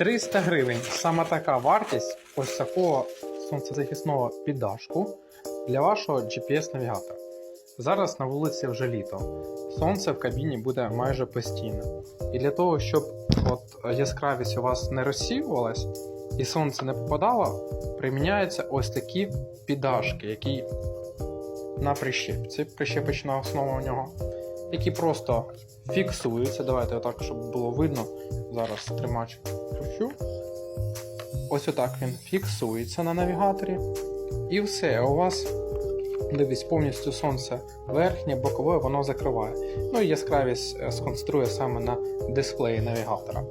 300 гривень. Саме така вартість ось такого сонцезахисного піддашку для вашого GPS-навігатора. Зараз на вулиці вже літо. Сонце в кабіні буде майже постійно. І для того, щоб от яскравість у вас не розсіювалась і сонце не попадало, приміняються ось такі піддашки, які на прищепці, прищепочна основа у нього, які просто фіксуються. Давайте отак, щоб було видно. Зараз тримач кручу. Ось отак він фіксується на навігаторі. І все, у вас дивись, повністю сонце верхнє, бокове, воно закриває. Ну і яскравість е, сконцентрує саме на дисплеї навігатора.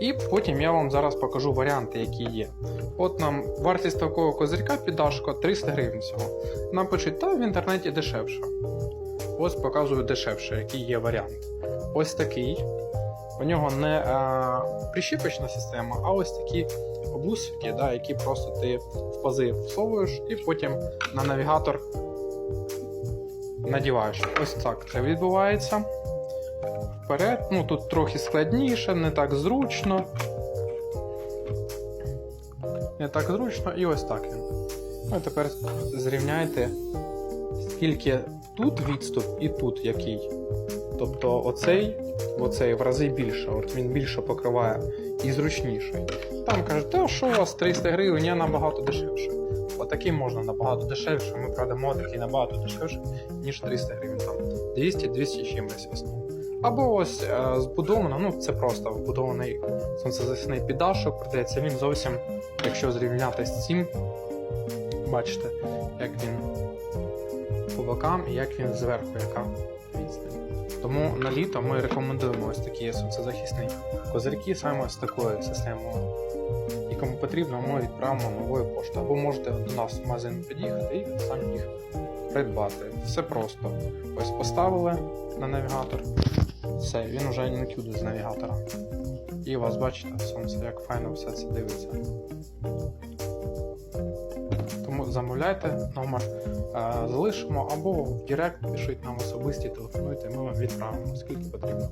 І потім я вам зараз покажу варіанти, які є. От нам вартість такого козирька піддашка 300 гривень всього. Нам пишуть, та в інтернеті дешевше. Ось показую дешевше, який є варіант. Ось такий. У нього не а, прищіпочна система, а ось такі бусики, да, які просто ти в пази всовуєш і потім на навігатор надіваєш. Ось так це відбувається. Вперед, ну тут трохи складніше, не так зручно. Не так зручно, і ось так він. Ну і тепер зрівняйте, скільки тут відступ і тут який. Тобто оцей, оцей в рази більше, от він більше покриває і зручніший. Там кажуть, та що у вас 300 гривень, я набагато дешевше. Отакий можна набагато дешевше. Ми продамо такий набагато дешевше, ніж 300 гривень. Там 200-200 чимось в. Або ось е, збудовано, ну це просто вбудований сонцезахисний піддашок, продається він зовсім, якщо зрівняти з цим, бачите, як він бокам і як він зверху, яка відстань. Тому на літо ми рекомендуємо ось такі сонцезахисні козирки саме з такою системою. І кому потрібно, ми відправимо новою поштою. Або можете до нас в магазин під'їхати і самі їх придбати. Все просто. Ось поставили на навігатор. Все, він вже не кюде з навігатора. І у вас бачите сонце, як файно все це дивиться. Замовляйте номер, е, залишимо або в Директ пишіть нам особисті, телефонуйте, ми вам відправимо, скільки потрібно.